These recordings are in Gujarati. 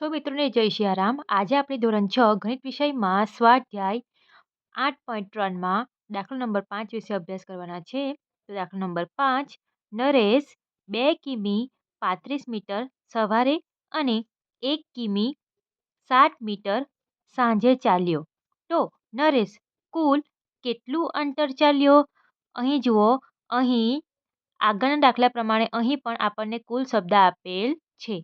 સો મિત્રોને? જય સિયારામ આજે આપણે ધોરણ છ ગણિત વિષયમાં સ્વાધ્યાય આઠ પોઈન્ટ ત્રણમાં દાખલો નંબર પાંચ વિશે અભ્યાસ કરવાના છે. તો દાખલો નંબર પાંચ, નરેશ બે કિમી પાંત્રીસ મીટર સવારે અને એક કિમી સાત મીટર સાંજે ચાલ્યો. તો નરેશ, કુલ કેટલું અંતર ચાલ્યો? અહીં જુઓ, અહીં આગળના દાખલા પ્રમાણે અહીં પણ આપણને કુલ શબ્દ આપેલ છે.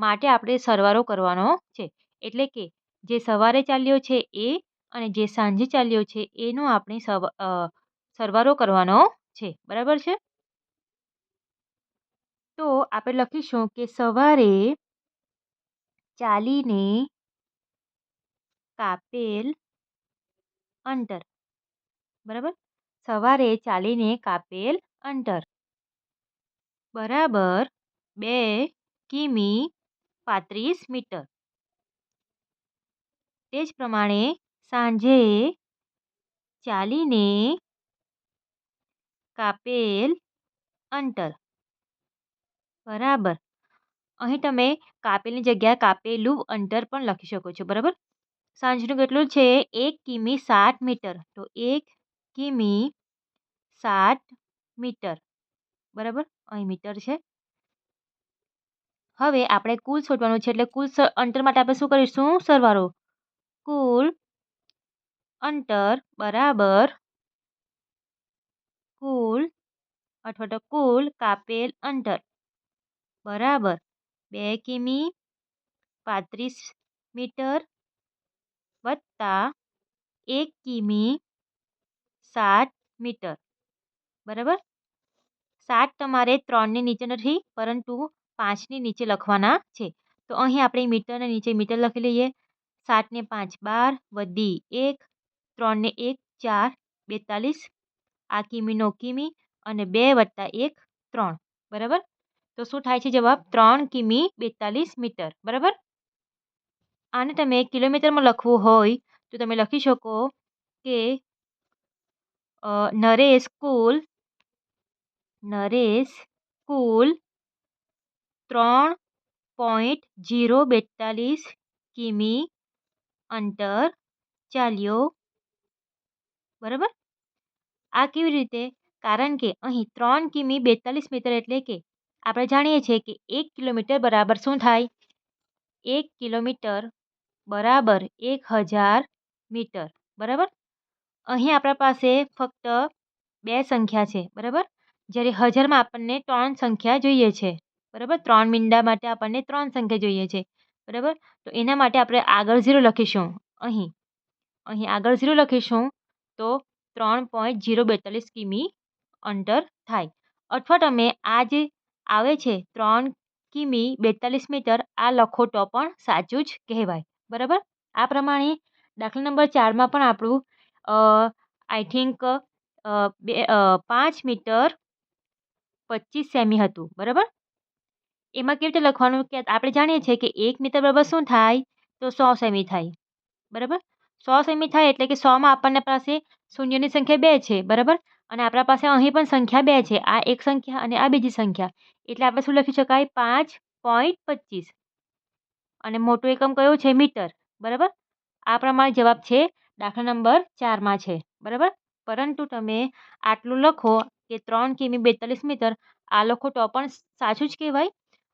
માટે આપણે સરવાળો કરવાનો છે. એટલે કે જે સવારે ચાલ્યો છે એ અને જે સાંજે ચાલ્યો છે એનો આપણે સરવાળો કરવાનો છે. બરાબર છે? તો આપણે લખીશું કે સવારે ચાલીને કાપેલ અંતર. બરાબર? સવારે ચાલીને કાપેલ અંતર. બરાબર બે કિમી પાંત્રીસ મીટર. તે જ પ્રમાણે સાંજે ચાલીને કાપેલ અંતર. બરાબર. અહીં તમે કાપેલની જગ્યાએ કાપેલું અંતર પણ લખી શકો છો, બરાબર? સાંજનું કેટલું છે? એક કિમી સાત મીટર. તો એક કિમી સાત મીટર. બરાબર? અહીં મીટર છે. હવે આપણે કુલ શોધવાનું છે એટલે કુલ અંતર માટે આપણે શું કરીશું? સરવાળો. કુલ અંતર બરાબર કુલ અથવા તો કુલ કાપેલ અંતર. બરાબર. બે કિમી પાંત્રીસ મીટર વત્તા એક કિમી સાત મીટર. બરાબર? સાત તમારે ત્રણની નીચે નથી, પરંતુ પાંચની નીચે લખવાના છે. તો અહીં આપણે મીટરને નીચે મીટર લખી લઈએ. સાતને પાંચ બાર, વધી એક, ત્રણને એક, ચાર, બેતાલીસ, આ કિમીનો કિમી, અને બે વત્તા એક, ત્રણ. બરાબર? તો શું થાય છે જવાબ? ત્રણ કિમી બેતાલીસ મીટર. બરાબર? આને તમે કિલોમીટરમાં લખવું હોય, તો તમે લખી શકો કે નરેશ કુલ નરેશ કુલ ત્રણ પોઈન્ટ જીરો બેતાલીસ કિમી અંતર ચાલ્યો. બરાબર? આ કેવી રીતે? કારણ કે અહીં ત્રણ કિમી બેતાલીસ મીટર એટલે કે આપણે જાણીએ છીએ કે એક કિલોમીટર બરાબર શું થાય? એક કિલોમીટર બરાબર એક હજાર મીટર. બરાબર? અહીં આપણા પાસે ફક્ત બે સંખ્યા છે. બરાબર? જ્યારે હજારમાં આપણને ત્રણ સંખ્યા જોઈએ છે. બરાબર? ત્રણ મીંડા માટે આપણને ત્રણ સંખ્યા જોઈએ છે. બરાબર? તો એના માટે આપણે આગળ ઝીરો લખીશું. અહીં. અહીં આગળ ઝીરો લખીશું તો ત્રણ પોઈન્ટ જીરો બેતાલીસ કિમી અંતર થાય. અથવા તમે આ જે આવે છે, ત્રણ કિમી બેતાલીસ મીટર, આ લખો તો પણ સાચું જ કહેવાય. બરાબર? આ પ્રમાણે દાખલા નંબર ચારમાં પણ આપણું આઈ થિંક બે પાંચ મીટર પચીસ સેમી હતું. બરાબર? એમાં કેવી રીતે લખવાનું કે આપણે જાણીએ છીએ કે એક મીટર બરાબર શું થાય? તો સો સેમી થાય. બરાબર? સો સેમી થાય એટલે કે સોમાં આપણને પાસે શૂન્યની સંખ્યા બે છે. બરાબર? અને આપણા પાસે અહીં પણ સંખ્યા બે છે. આ એક સંખ્યા અને આ બીજી સંખ્યા. એટલે આપણે શું લખી શકાય? પાંચ પોઈન્ટ પચીસ. અને મોટો એકમ કયો છે? મીટર. બરાબર? આ પ્રમાણે જવાબ છે દાખલા નંબર ચારમાં છે. બરાબર? પરંતુ તમે આટલું લખો કે ત્રણ કિમી બેતાલીસ મીટર, આ લખો તો પણ સાચું જ કહેવાય.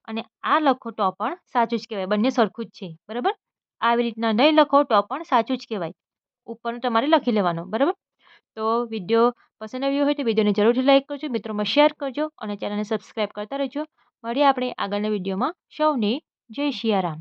અને આ લખો તો પણ સાચું જ કહેવાય, બંને સરખું જ છે, બરાબર? આવી રીતના નહીં લખો તો પણ સાચું જ કહેવાય. ઉપરનું તમારે લખી લેવાનું, બરાબર? તો વીડિયો પસંદ આવ્યો હોય તો વિડીયોને જરૂરથી લાઇક કરજો, મિત્રોમાં શેર કરજો અને ચેનલને સબસ્ક્રાઈબ કરતા રહેજો. મળીએ આપણે આગળના વિડીયોમાં. સૌને જય શિયારામ.